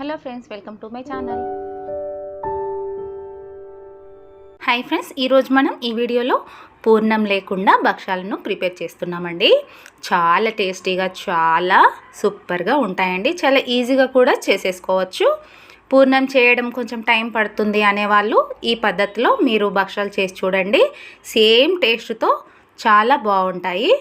Hello friends welcome to my channel. Hi friends ఈరోజు మనం ఈ వీడియోలో పూర్ణం లేకుండా భక్ష్యాలను ప్రిపేర్ చేస్తున్నామండి. చాలా టేస్టీగా చాలా సూపర్గా ఉంటాయండి. చాలా ఈజీగా కూడా చేసేసుకోవచ్చు. పూర్ణం చేయడం కొంచెం టైం పడుతుంది అనేవాళ్ళు ఈ పద్ధతిలో మీరు భక్ష్యాలు చేసి చూడండి. సేమ్ టేస్ట్తో చాలా బాగుంటాయి.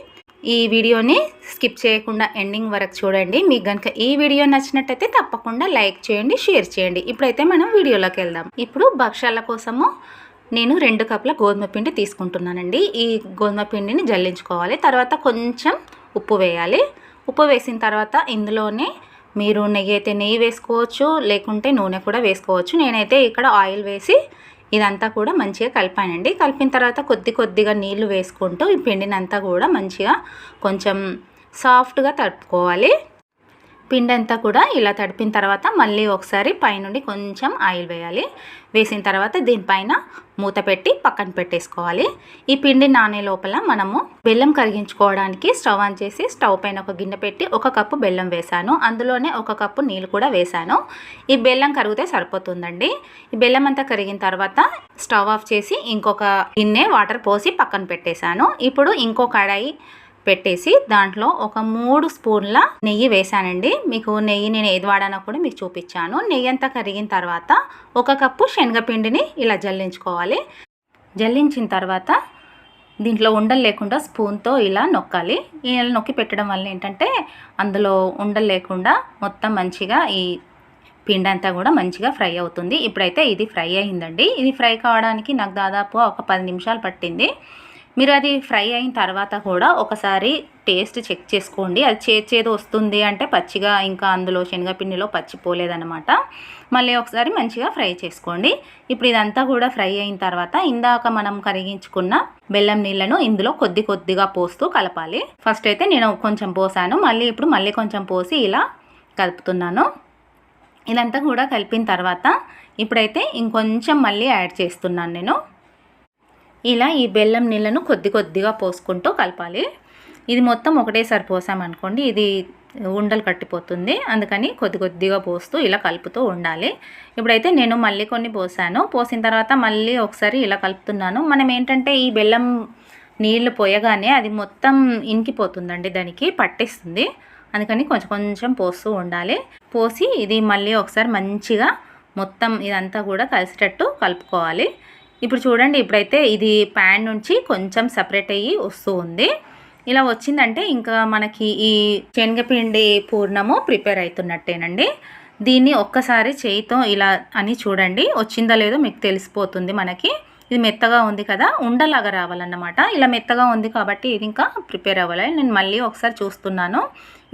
ఈ వీడియోని స్కిప్ చేయకుండా ఎండింగ్ వరకు చూడండి. మీకు కనుక ఈ వీడియో నచ్చినట్టయితే తప్పకుండా లైక్ చేయండి షేర్ చేయండి. ఇప్పుడైతే మనం వీడియోలోకి వెళ్దాం. ఇప్పుడు భక్ష్యాల కోసము నేను రెండు కప్పుల గోధుమ పిండి తీసుకుంటున్నానండి. ఈ గోధుమ పిండిని జల్లించుకోవాలి. తర్వాత కొంచెం ఉప్పు వేయాలి. ఉప్పు వేసిన తర్వాత ఇందులోనే మీరు నెయ్యి అయితే నెయ్యి వేసుకోవచ్చు లేకుంటే నూనె కూడా వేసుకోవచ్చు. నేనైతే ఇక్కడ ఆయిల్ వేసి ఇదంతా కూడా మంచిగా కలిపానండి. కలిపిన తర్వాత కొద్ది కొద్దిగా నీళ్ళు వేసుకుంటూ ఈ పిండినంతా కూడా మంచిగా కొంచెం సాఫ్ట్గా తడుపుకోవాలి పిండి అంతా కూడా ఇలా తడిపిన తర్వాత మళ్ళీ ఒకసారి పైనుండి కొంచెం ఆయిల్ వేయాలి. వేసిన తర్వాత దీనిపైన మూత పెట్టి పక్కన పెట్టేసుకోవాలి. ఈ పిండి నానే లోపల మనము బెల్లం కరిగించుకోవడానికి స్టవ్ ఆన్ చేసి స్టవ్ పైన ఒక గిన్నె పెట్టి ఒక కప్పు బెల్లం వేశాను. అందులోనే ఒక కప్పు నీళ్ళు కూడా వేశాను. ఈ బెల్లం కరిగితే సరిపోతుందండి. ఈ బెల్లం అంతా కరిగిన తర్వాత స్టవ్ ఆఫ్ చేసి ఇంకొక గిన్నె వాటర్ పోసి పక్కన పెట్టేశాను. ఇప్పుడు ఇంకో కడాయి పెట్టేసి దాంట్లో ఒక మూడు స్పూన్ల నెయ్యి వేసానండి మీకు నెయ్యి నేను ఏది వాడానో కూడా మీకు చూపించాను. నెయ్యి అంతా కరిగిన తర్వాత ఒక కప్పు శనగపిండిని ఇలా జల్లించుకోవాలి. జల్లించిన తర్వాత దీంట్లో ఉండలు లేకుండా స్పూన్తో ఇలా నొక్కాలి. ఇలా నొక్కి పెట్టడం వల్ల ఏంటంటే అందులో ఉండలు లేకుండా మొత్తం మంచిగా ఈ పిండి అంతా కూడా మంచిగా ఫ్రై అవుతుంది. ఇప్పుడైతే ఇది ఫ్రై అయిందండి. ఇది ఫ్రై కావడానికి నాకు దాదాపు ఒక పది నిమిషాలు పట్టింది. మీరు అది ఫ్రై అయిన తర్వాత కూడా ఒకసారి టేస్ట్ చెక్ చేసుకోండి. అది చేదు వస్తుంది అంటే పచ్చిగా ఇంకా అందులో శనగపిండిలో పచ్చిపోలేదనమాట మళ్ళీ ఒకసారి మంచిగా ఫ్రై చేసుకోండి. ఇప్పుడు ఇదంతా కూడా ఫ్రై అయిన తర్వాత ఇందాక మనం కరిగించుకున్న బెల్లం నీళ్ళను ఇందులో కొద్ది కొద్దిగా పోస్తూ కలపాలి. ఫస్ట్ అయితే నేను కొంచెం పోసాను. మళ్ళీ ఇప్పుడు మళ్ళీ కొంచెం పోసి ఇలా కలుపుతున్నాను. ఇదంతా కూడా కలిపిన తర్వాత ఇప్పుడైతే ఇంకొంచెం మళ్ళీ యాడ్ చేస్తున్నాను నేను. ఇలా ఈ బెల్లం నీళ్ళను కొద్ది కొద్దిగా పోసుకుంటూ కలపాలి. ఇది మొత్తం ఒకటేసారి పోసామనుకోండి ఇది ఉండలు కట్టిపోతుంది. అందుకని కొద్ది కొద్దిగా పోస్తూ ఇలా కలుపుతూ ఉండాలి. ఇప్పుడైతే నేను మళ్ళీ కొన్ని పోసాను. పోసిన తర్వాత మళ్ళీ ఒకసారి ఇలా కలుపుతున్నాను. మనం ఏంటంటే ఈ బెల్లం నీళ్ళు పోయగానే అది మొత్తం ఇంకిపోతుందండి దానికి పట్టేస్తుంది. అందుకని కొంచెం కొంచెం పోస్తూ ఉండాలి. పోసి ఇది మళ్ళీ ఒకసారి మంచిగా మొత్తం ఇదంతా కూడా కలిసేటట్టు కలుపుకోవాలి. ఇప్పుడు చూడండి ఇప్పుడైతే ఇది ప్యాన్ నుంచి కొంచెం సపరేట్ అయ్యి వస్తూ ఉంది. ఇలా వచ్చిందంటే ఇంకా మనకి ఈ శనగపిండి పూర్ణము ప్రిపేర్ అవుతున్నట్టేనండి దీన్ని ఒక్కసారి చేయితో ఇలా అని చూడండి వచ్చిందో లేదో మీకు తెలిసిపోతుంది మనకి. ఇది మెత్తగా ఉంది కదా ఉండలాగా రావాలన్నమాట. ఇలా మెత్తగా ఉంది కాబట్టి ఇది ఇంకా ప్రిపేర్ అవ్వాలి నేను మళ్ళీ ఒకసారి చూస్తున్నాను.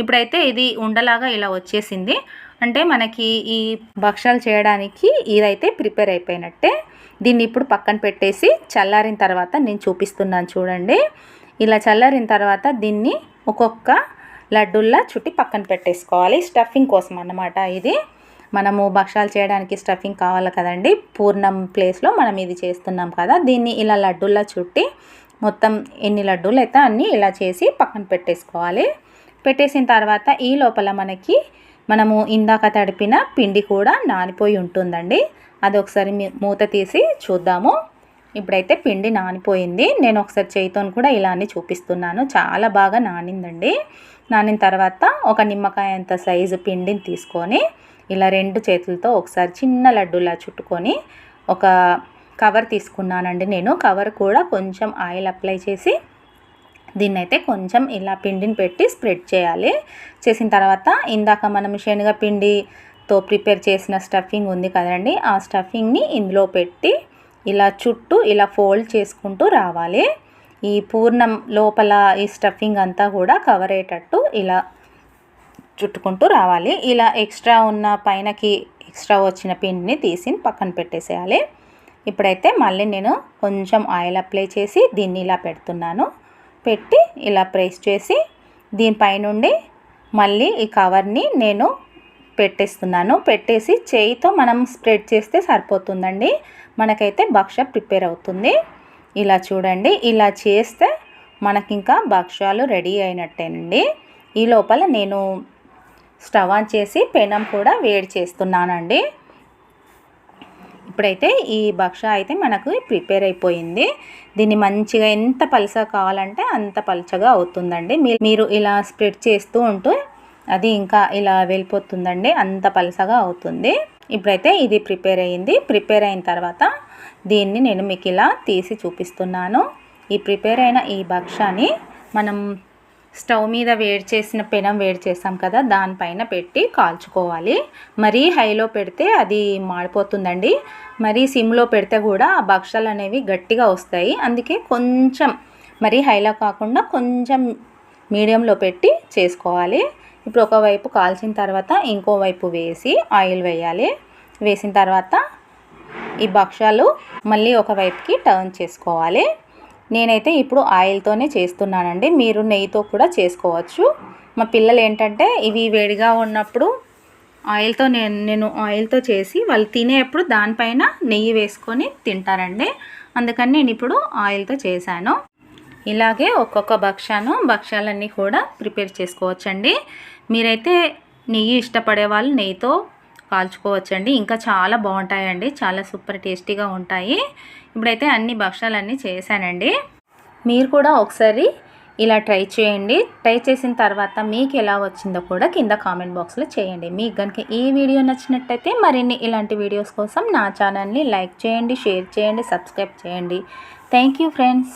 ఇప్పుడైతే ఇది ఉండలాగా ఇలా వచ్చేసింది. అంటే మనకి ఈ భక్షాలు చేయడానికి ఇదైతే ప్రిపేర్ అయిపోయినట్టే. దీన్ని ఇప్పుడు పక్కన పెట్టేసి చల్లారిన తర్వాత నేను చూపిస్తున్నాను చూడండి. ఇలా చల్లారిన తర్వాత దీన్ని ఒక్కొక్క లడ్డుల్లా చుట్టి పక్కన పెట్టేసుకోవాలి. స్టఫింగ్ కోసం అన్నమాట ఇది. మనము భక్షాలు చేయడానికి స్టఫింగ్ కావాలి కదండి. పూర్ణం ప్లేస్లో మనం ఇది చేస్తున్నాం కదా. దీన్ని ఇలా లడ్డుల్లా చుట్టి మొత్తం ఎన్ని లడ్డూలు అయితే అన్నీ ఇలా చేసి పక్కన పెట్టేసుకోవాలి. పెట్టేసిన తర్వాత ఈ లోపల మనకి మనము ఇందాక తడిపిన పిండి కూడా నానిపోయి ఉంటుందండి. అది ఒకసారి మూత తీసి చూద్దాము. ఇప్పుడైతే పిండి నానిపోయింది. నేను ఒకసారి చేయితో కూడా ఇలానే చూపిస్తున్నాను. చాలా బాగా నానిందండి. నానిన తర్వాత ఒక నిమ్మకాయ అంత సైజు పిండిని తీసుకొని ఇలా రెండు చేతులతో ఒకసారి చిన్న లడ్డూలా చుట్టుకొని ఒక కవర్ తీసుకున్నానండి నేను. కవర్ కూడా కొంచెం ఆయిల్ అప్లై చేసి దీన్ని అయితే కొంచెం ఇలా పిండిని పెట్టి స్ప్రెడ్ చేయాలి. చేసిన తర్వాత ఇందాక మనం శనగపిండితో ప్రిపేర్ చేసిన స్టఫింగ్ ఉంది కదండి ఆ స్టఫింగ్ని ఇందులో పెట్టి ఇలా చుట్టూ ఇలా ఫోల్డ్ చేసుకుంటూ రావాలి. ఈ పూర్ణం లోపల ఈ స్టఫింగ్ అంతా కూడా కవర్ అయ్యేటట్టు ఇలా చుట్టుకుంటూ రావాలి. ఇలా ఎక్స్ట్రా ఉన్న పైనకి ఎక్స్ట్రా వచ్చిన పిండిని తీసి పక్కన పెట్టేసేయాలి. ఇప్పుడైతే మళ్ళీ నేను కొంచెం ఆయిల్ అప్లై చేసి దీన్ని ఇలా పెడుతున్నాను. పెట్టి ఇలా ప్రెస్ చేసి దీనిపైనుండి మళ్ళీ ఈ కవర్ని నేను పెట్టేస్తున్నాను. పెట్టేసి చేయితో మనం స్ప్రెడ్ చేస్తే సరిపోతుందండి. మనకైతే భక్ష ప్రిపేర్ అవుతుంది. ఇలా చూడండి. ఇలా చేస్తే మనకి ఇంకా భక్ష్యాలు రెడీ అయినట్టేనండి. ఈ లోపల నేను స్టవ్ ఆన్ చేసి పెనం కూడా వేడి చేస్తున్నానండి. ఇప్పుడైతే ఈ భక్ష అయితే మనకు ప్రిపేర్ అయిపోయింది. దీన్ని మంచిగా ఎంత పలుసగా కావాలంటే అంత పలుచగా అవుతుందండి. మీరు ఇలా స్ప్రెడ్ చేస్తూ ఉంటూ అది ఇంకా ఇలా వెళ్ళిపోతుందండి. అంత పలుసగా అవుతుంది. ఇప్పుడైతే ఇది ప్రిపేర్ అయ్యింది ప్రిపేర్ అయిన తర్వాత దీన్ని నేను మీకు ఇలా తీసి చూపిస్తున్నాను. ఈ ప్రిపేర్ అయిన ఈ భక్షాన్ని మనం స్టవ్ మీద వేడి చేసిన పెనం వేడి చేస్తాం కదా దానిపైన పెట్టి కాల్చుకోవాలి. మరీ హైలో పెడితే అది మాడిపోతుందండి. మరీ సిమ్లో పెడితే కూడా ఆ భక్షాలు అనేవి గట్టిగా వస్తాయి. అందుకే కొంచెం మరీ హైలో కాకుండా కొంచెం మీడియంలో పెట్టి చేసుకోవాలి. ఇప్పుడు ఒకవైపు కాల్చిన తర్వాత ఇంకోవైపు వేసి ఆయిల్ వేయాలి. వేసిన తర్వాత ఈ భక్షాలు మళ్ళీ ఒకవైపుకి టర్న్ చేసుకోవాలి. నేనైతే ఇప్పుడు ఆయిల్తోనే చేస్తున్నానండి. మీరు నెయ్యితో కూడా చేసుకోవచ్చు. మా పిల్లలు ఏంటంటే ఇవి వేడిగా ఉన్నప్పుడు ఆయిల్తో నేను నేను ఆయిల్తో చేసి వాళ్ళు తినేప్పుడు దానిపైన నెయ్యి వేసుకొని తింటారండి. అందుకని నేను ఇప్పుడు ఆయిల్తో చేశాను. ఇలాగే ఒక్కొక్క భక్ష్యాను భక్ష్యాలన్నీ కూడా ప్రిపేర్ చేసుకోవచ్చండి. మీరైతే నెయ్యి ఇష్టపడే వాళ్ళు నెయ్యితో కాల్చుకోవచ్చండి. ఇంకా చాలా బాగుంటాయండి. చాలా సూపర్ టేస్టీగా ఉంటాయి. ఇప్పుడైతే అన్ని భక్షాలన్నీ చేశానండి. మీరు కూడా ఒకసారి ఇలా ట్రై చేయండి. ట్రై చేసిన తర్వాత మీకు ఎలా వచ్చిందో కూడా కింద కామెంట్ బాక్స్లో చేయండి. మీకు కనుక ఈ వీడియో నచ్చినట్టయితే మరిన్ని ఇలాంటి వీడియోస్ కోసం నా ఛానల్ని లైక్ చేయండి షేర్ చేయండి సబ్స్క్రైబ్ చేయండి. Thank you friends.